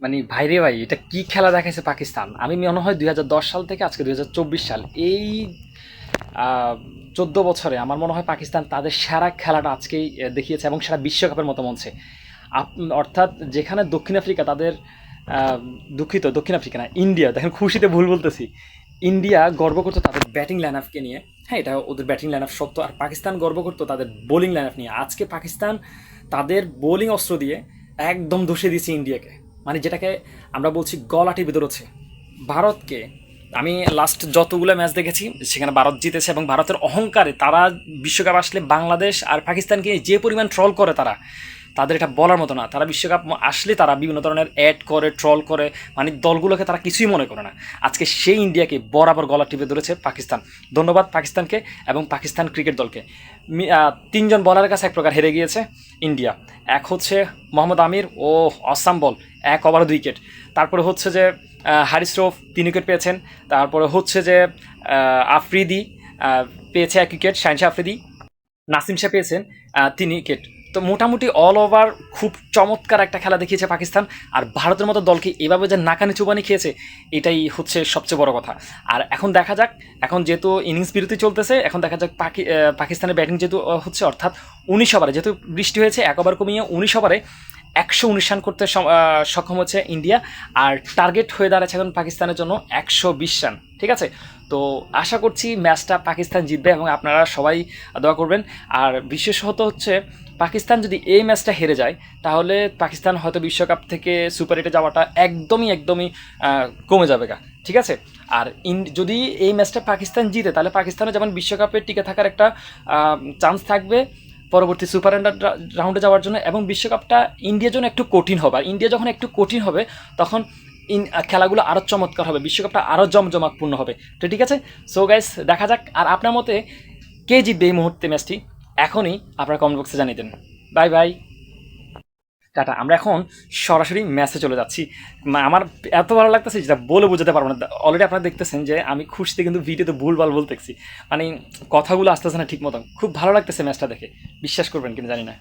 মানে ভাইরে ভাই, এটা কি খেলা দেখাইছে পাকিস্তান? আমি মনে হয় দুই হাজার দশ সাল থেকে আজকে দু হাজার চব্বিশ সাল। এই চোদ্দ বছরে আমার মনে হয় পাকিস্তান তাদের সেরা খেলাটা আজকেই দেখিয়েছে এবং সেরা বিশ্বকাপের মতো আপ- অর্থাৎ যেখানে দক্ষিণ আফ্রিকা তাদের দুঃখিত, দক্ষিণ আফ্রিকা না, ইন্ডিয়া, দেখেন খুশিতে ভুল বলতেছি। ইন্ডিয়া গর্ব করতো তাদের ব্যাটিং লাইন আপকে নিয়ে। হ্যাঁ এটা ওদের ব্যাটিং লাইন আপ সত্য। আর পাকিস্তান গর্ব করতো তাদের বোলিং লাইন আপ নিয়ে। আজকে পাকিস্তান তাদের বোলিং অস্ত্র দিয়ে একদম দোষে দিয়েছে ইন্ডিয়াকে। মানে যেটাকে আমরা বলছি গলাটি ধরেছে ভারতকে, আমি লাস্ট যতগুলো ম্যাচ দেখেছি, সেখানে ভারত জিতেছে এবং ভারতের অহংকারে তারা বিশ্বকাপ আসলে বাংলাদেশ আর পাকিস্তানকে যে পরিমাণ ট্রল করে তারা, তাদের এটা বলার মতো না। তারা বিশ্বকাপ আসলে তারা বিভিন্ন ধরনের অ্যাড করে ট্রল করে মানে দলগুলোকে তারা কিছুই মনে করে না। আজকে সেই ইন্ডিয়াকে বরাবর গলা টিপে ধরেছে পাকিস্তান। ধন্যবাদ পাকিস্তানকে এবং পাকিস্তান ক্রিকেট দলকে। তিনজন বলারের কাছে এক প্রকার হেরে গিয়েছে ইন্ডিয়া। এক হচ্ছে মোহাম্মদ আমির ও অসাম বল এক ওভার দুই উইকেট। তারপরে হচ্ছে যে হারিস তিন উইকেট পেয়েছেন। তারপরে হচ্ছে যে আফ্রিদি পেয়েছে এক উইকেট শাহিন আফ্রিদি। নাসিম শাহ পেয়েছেন তিন উইকেট। তো মোটামুটি অল ওভার খুব চমৎকার একটা খেলা দেখিয়েছে পাকিস্তান। আর ভারতের মতো দলকে এভাবে যে নাকানি চুবানি খেয়েছে, এটাই হচ্ছে সবচেয়ে বড় কথা। আর এখন দেখা যাক, এখন যেহেতু ইনিংস বিরতি চলতেছে, এখন দেখা যাক পাকি পাকিস্তানের ব্যাটিং যেহেতু হচ্ছে অর্থাৎ উনিশ ওভারে যেহেতু বৃষ্টি হয়েছে, এক ওভার কমিয়ে উনিশ ওভারে একশো উনিশ রান করতে সক্ষম হচ্ছে ইন্ডিয়া। আর টার্গেট হয়ে দাঁড়াচ্ছে এখন পাকিস্তানের জন্য একশো বিশ রান, ঠিক আছে? তো আশা করছি ম্যাচটা পাকিস্তান জিতবে এবং আপনারা সবাই দোয়া করবেন। আর বিশেষত হচ্ছে পাকিস্তান যদি এই ম্যাচটা হেরে যায়, তাহলে পাকিস্তান হয়তো বিশ্বকাপ থেকে সুপার এইটে যাওয়াটা একদমই একদমই কমে যাবে গা, ঠিক আছে? আর ইন যদি এই ম্যাচটা পাকিস্তান জিতে, তাহলে পাকিস্তানের যেমন বিশ্বকাপে টিকে থাকার একটা চান্স থাকবে পরবর্তী সুপার রাউন্ডে যাওয়ার জন্য এবং বিশ্বকাপটা ইন্ডিয়ার জন্য একটু কঠিন হবে। আর ইন্ডিয়া যখন একটু কঠিন হবে, তখন ইন খেলাগুলো আরও চমৎকার হবে, বিশ্বকাপটা আরও জমজমাকপূর্ণ হবে। তো ঠিক আছে? সো গাইস দেখা যাক। আর আপনার মতে কে জিতবে এই মুহূর্তে ম্যাচটি? এখনই আপনারা কমেন্ট বক্সে জানিয়ে দেন। Bye bye tata. আমরা এখন সরাসরি ম্যাচে চলে যাচ্ছি। আমার এত ভালো লাগতেছে যেটা বলে বোঝাতে পারব না। অলরেডি আপনারা দেখতেছেন যে আমি খুশিতে কিন্তু ভিডিওতে ভুলভাল বলতেছি মানে কথাগুলো আসতেছে না ঠিক মতন খুব ভালো লাগতেছে ম্যাচটা দেখে। বিশ্বাস করবেন কিন্তু জানি না।